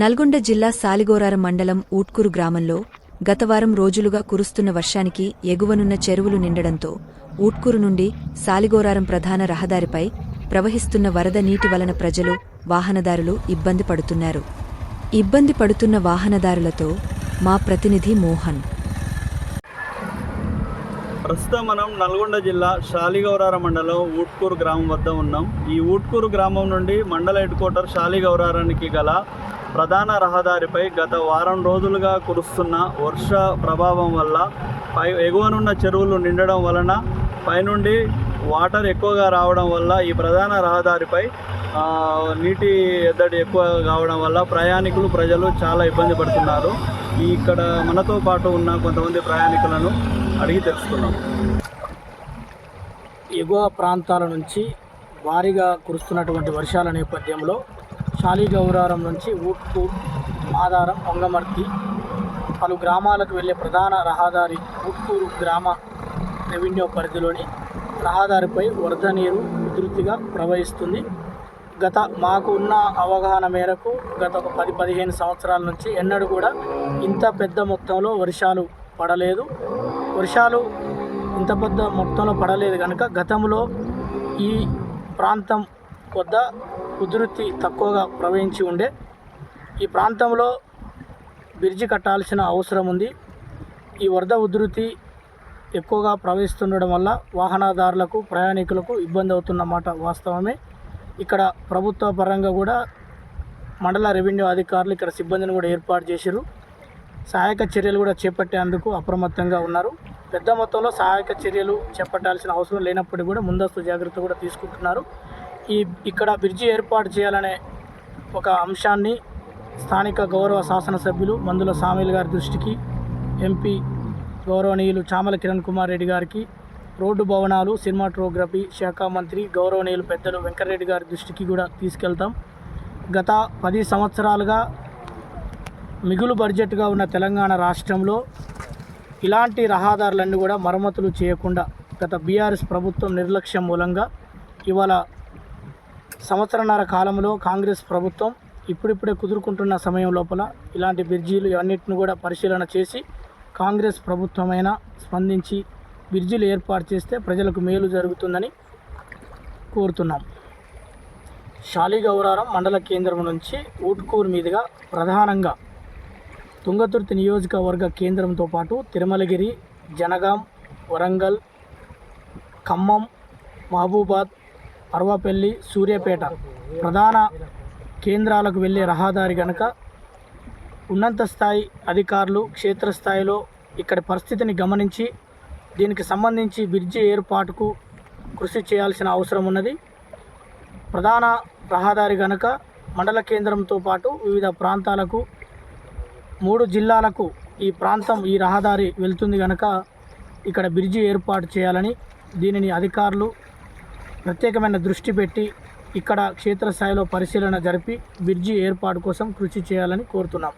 నల్గొండ జిల్లా సాలిగోరారం మండలం ఊట్కూరు గ్రామంలో గత వారం రోజులుగా కురుస్తున్న వర్షానికి ఎగువనున్న చెరువులు నిండడంతో ఊట్కూరు నుండి సాలిగోరారం ప్రధాన రహదారిపై ప్రవహిస్తున్న వరద నీటి వలన ప్రజలు వాహనదారులు ఇబ్బంది పడుతున్నారు. ఇబ్బంది పడుతున్న వాహనదారులతో మా ప్రతినిధి మోహన్. ప్రస్తుతం మనం నల్గొండ జిల్లా షాలిగౌరార మండలం ఊట్కూరు గ్రామం వద్ద ఉన్నాం. ఈ ఊట్కూరు గ్రామం నుండి మండల హెడ్ క్వార్టర్ షాలిగౌరారానికి గల ప్రధాన రహదారిపై గత వారం రోజులుగా కురుస్తున్న వర్ష ప్రభావం వల్ల పై ఎగువనున్న చెరువులు నిండడం వలన పైనుండి వాటర్ ఎక్కువగా రావడం వల్ల ఈ ప్రధాన రహదారిపై నీటి ఎద్దడి ఎక్కువ కావడం వల్ల ప్రయాణికులు ప్రజలు చాలా ఇబ్బంది పడుతున్నారు. ఇక్కడ మనతో పాటు ఉన్న కొంతమంది ప్రయాణికులను అడిగి తెలుసుకున్నాం ఎగువ ప్రాంతాల నుంచి భారీగా కురుస్తున్నటువంటి వర్షాల నేపథ్యంలో శాలిగౌరారం నుంచి ఊట్కూర్ ఆధారం పొంగమర్తి పలు గ్రామాలకు వెళ్ళే ప్రధాన రహదారి ఊట్కూరు గ్రామ రెవెన్యూ పరిధిలోని రహదారిపై వరద నీరు ఉధృతిగా ప్రవహిస్తుంది. గత మాకు ఉన్న అవగాహన మేరకు గత ఒక పది పదిహేను సంవత్సరాల నుంచి ఎన్నడూ కూడా ఇంత పెద్ద మొత్తంలో వర్షాలు పడలేదు. వర్షాలు ఇంత పెద్ద మొత్తంలో పడలేదు కనుక గతంలో ఈ ప్రాంతం వద్ద ఉధృతి తక్కువగా ప్రవహించి ఉండే ఈ ప్రాంతంలో బ్రిడ్జి కట్టాల్సిన అవసరం ఉంది. ఈ వరద ఉధృతి ఎక్కువగా ప్రవహిస్తుండడం వల్ల వాహనదారులకు ప్రయాణికులకు ఇబ్బంది అవుతున్నమాట వాస్తవమే. ఇక్కడ ప్రభుత్వ పరంగా కూడా మండల రెవెన్యూ అధికారులు ఇక్కడ సిబ్బందిని కూడా ఏర్పాటు చేశారు సహాయక చర్యలు కూడా చేపట్టేందుకు అప్రమత్తంగా ఉన్నారు. పెద్ద మొత్తంలో సహాయక చర్యలు చేపట్టాల్సిన అవసరం లేనప్పటికీ కూడా ముందస్తు జాగ్రత్త కూడా తీసుకుంటున్నారు. ఈ ఇక్కడ బ్రిడ్జి ఏర్పాటు చేయాలనే ఒక అంశాన్ని స్థానిక గౌరవ శాసనసభ్యులు మందుల సామీల్ గారి దృష్టికి ఎంపీ గౌరవనీయులు చామల కిరణ్ కుమార్ రెడ్డి గారికి రోడ్డు భవనాలు సినిమాటోగ్రఫీ శాఖ మంత్రి గౌరవనీయులు పెద్దలు వెంకటరెడ్డి గారి దృష్టికి కూడా తీసుకెళ్తాం. గత పది సంవత్సరాలుగా మిగులు బడ్జెట్గా ఉన్న తెలంగాణ రాష్ట్రంలో ఇలాంటి రహదారులన్నీ కూడా మరమ్మతులు చేయకుండా గత బీఆర్ఎస్ ప్రభుత్వం నిర్లక్ష్యం మూలంగా ఇవాళ సంవత్సరన్నర కాలంలో కాంగ్రెస్ ప్రభుత్వం ఇప్పుడిప్పుడే కుదురుకుంటున్న సమయం లోపల ఇలాంటి బ్రిడ్జీలు అన్నిటిని కూడా పరిశీలన చేసి కాంగ్రెస్ ప్రభుత్వమైనా స్పందించి బ్రిడ్జిలు ఏర్పాటు చేస్తే ప్రజలకు మేలు జరుగుతుందని కోరుతున్నాం. శాలిగౌరారం మండల కేంద్రం నుంచి ఊట్కూరు మీదుగా ప్రధానంగా తుంగతుర్తి నియోజకవర్గ కేంద్రంతో పాటు తిరుమలగిరి జనగాం వరంగల్ ఖమ్మం మహబూబాద్ అరవపల్లి సూర్యాపేట ప్రధాన కేంద్రాలకు వెళ్ళే రహదారి కనుక ఉన్నత స్థాయి అధికారులు క్షేత్రస్థాయిలో ఇక్కడి పరిస్థితిని గమనించి దీనికి సంబంధించి బ్రిడ్జి ఏర్పాటుకు కృషి చేయాల్సిన అవసరం ఉన్నది. ప్రధాన రహదారి కనుక మండల కేంద్రంతో పాటు వివిధ ప్రాంతాలకు మూడు జిల్లాలకు ఈ ప్రాంతం ఈ రహదారి వెళ్తుంది కనుక ఇక్కడ బ్రిడ్జి ఏర్పాటు చేయాలని దీనిని అధికారులు ప్రత్యేకమైన దృష్టి పెట్టి ఇక్కడ క్షేత్రస్థాయిలో పరిశీలన జరిపి బ్రిడ్జి ఏర్పాటు కోసం కృషి చేయాలని కోరుతున్నాం.